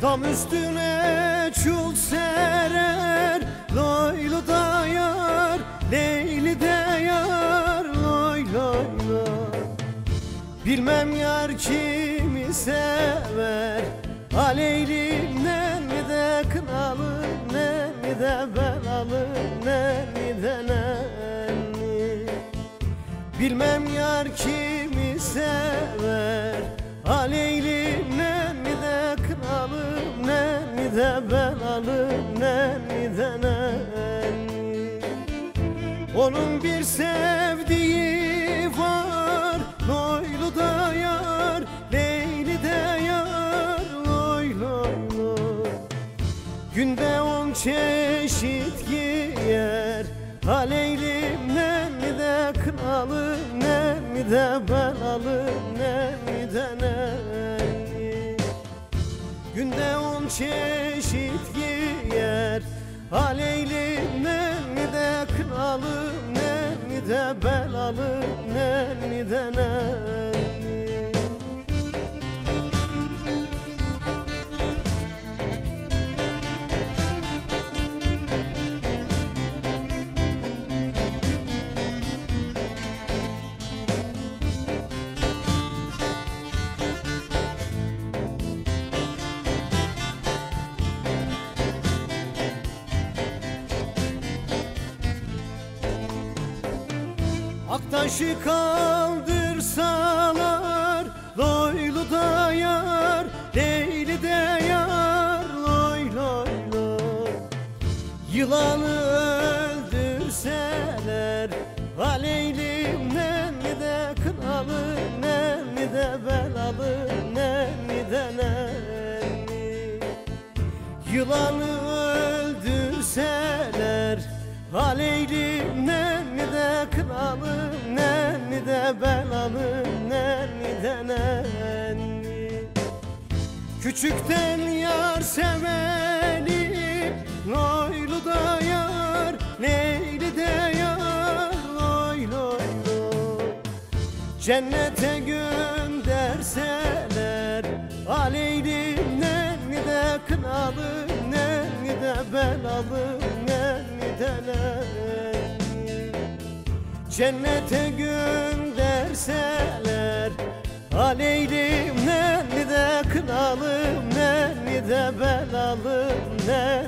Tam üstüne çul serer Loylu da yar Leyli de yar Loy loy loy Bilmem yar kimi sever Aleylimden mi de kınalı Ne mi de belalı Ne mi de nenni Bilmem yar kimi sever Aleylimden de belalım Ne mi de nenni Onun bir sevdiği var Loylu da yar Leyli de yar Loy loy loy. Günde on çeşit giyer Aleylim ne mi de kralım Ne mi de belalım Ne? mi de nenni Günde on çeşit giyer Aleylim ne mi de kralım Ne mi de belalım Ne? mi Aktaşı kaldırsalar Loylu da yar Leyli de yar Loy loy loy. Yılanı öldürseler Aleylim ne de kınalı Ne mi de belalı Ne mi de nenni Yılanı öldürseler Aleylim ne mi de kralım Ne mi de nenni Küçükten yar sevelim Loylu da yar Leyli de yar loy loy Cennete gönderseler Aleylim ne mi de kınalım Ne mi de belalım Ne mi de nenni Cennete gönderseler Aleylim ne mi de kınalım Ne mi de belalım Ne